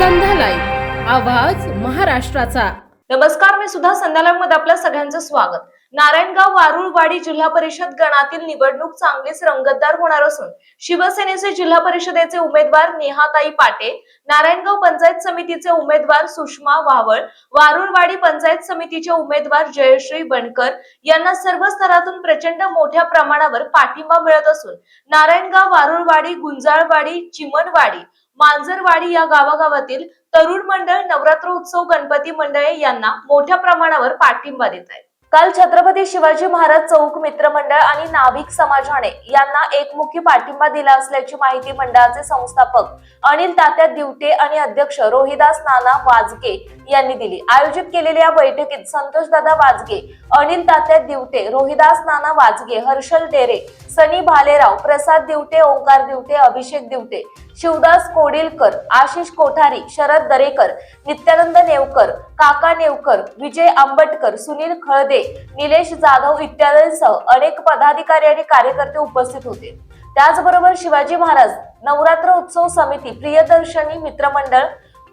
संध्या live आवाज महाराष्ट्राचा. नमस्कार मी सुद्धा संध्यालामध्ये आपल्या सगळ्यांचं स्वागत. नारायणगाव वारुळवाडी जिल्हा परिषद गणातील निवडणूक चांगलीच रंगतदार होणार असून शिवसेनेचे जिल्हा परिषदेचे उमेदवार नेहाताई पाटे नारायणगाव पंचायत समितीचे उमेदवार सुषमा वावळ वारुळवाडी पंचायत समितीचे उमेदवार जयश्री बनकर यांना सर्व स्तरातून प्रचंड मोठ्या प्रमाणावर पाठिंबा मिळत असून नारायणगाव वारुळवाडी गुंजाळवाडी चिमणवाडी मांजरवाडी या गावागावातील तरुण मंडळ नवरात्र उत्सव गणपती मंडळे यांना मोठ्या प्रमाणावर पाठिंबा देत आहेत. काल छत्रपती शिवाजी महाराज चौक मित्रमंडळ आणि नाभिक समाजाने यांना एकमुखी पाठिंबा दिला असल्याची माहिती मंडळाचे संस्थापक अनिल तात्या दिवटे आणि अध्यक्ष रोहिदास नाना वाजगे यांनी दिली. आयोजित केलेल्या या बैठकीत संतोषदादा वाजगे अनिल तात्या दिवटे रोहिदास नाना वाजगे हर्षल डेरे सनी भालेराव प्रसाद दिवटे ओंकार दिवटे अभिषेक दिवटे शिवदास कोडिलकर आशिष कोठारी शरद दरेकर नित्यानंद नेवकर काका नेवकर विजय आंबटकर सुनील खळदे निलेश जाधव इत्यादींसह अनेक पदाधिकारी आणि कार्यकर्ते उपस्थित होते. त्याचबरोबर शिवाजी महाराज नवरात्र उत्सव समिती प्रियदर्शनी मित्रमंडळ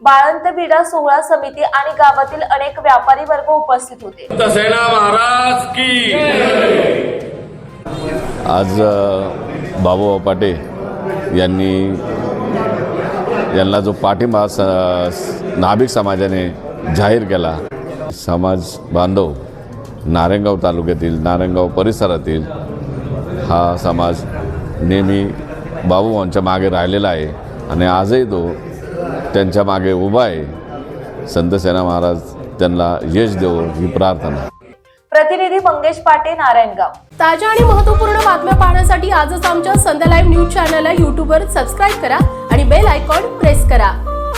बाळंत बिडा सोहळा समिती आणि गावातील अनेक व्यापारी वर्ग उपस्थित होते. महाराज की आज बाबू पाटे यांनी यांना जो पाठिंबा नाभिक समाजाने जाहीर केला समाज बांधव नारायणगाव तालुक्यातील नारायणगाव परिसरातील हा समाज नेहमी बाबूभाऊंच्या मागे राहिलेला आहे आणि आजही तो त्यांच्या मागे उभा आहे. संतसेना महाराज त्यांना यश देव ही प्रार्थना. प्रतिनिधी मंगेश पाटे नारायणगाव. ताज्या आणि महत्त्वपूर्ण बातम्या पाहण्यासाठी आजच आमच्या संध्या लाईव्ह न्यूज चॅनलला यूट्यूबवर सबस्क्राईब करा आणि बेल आयकॉन प्रेस करा.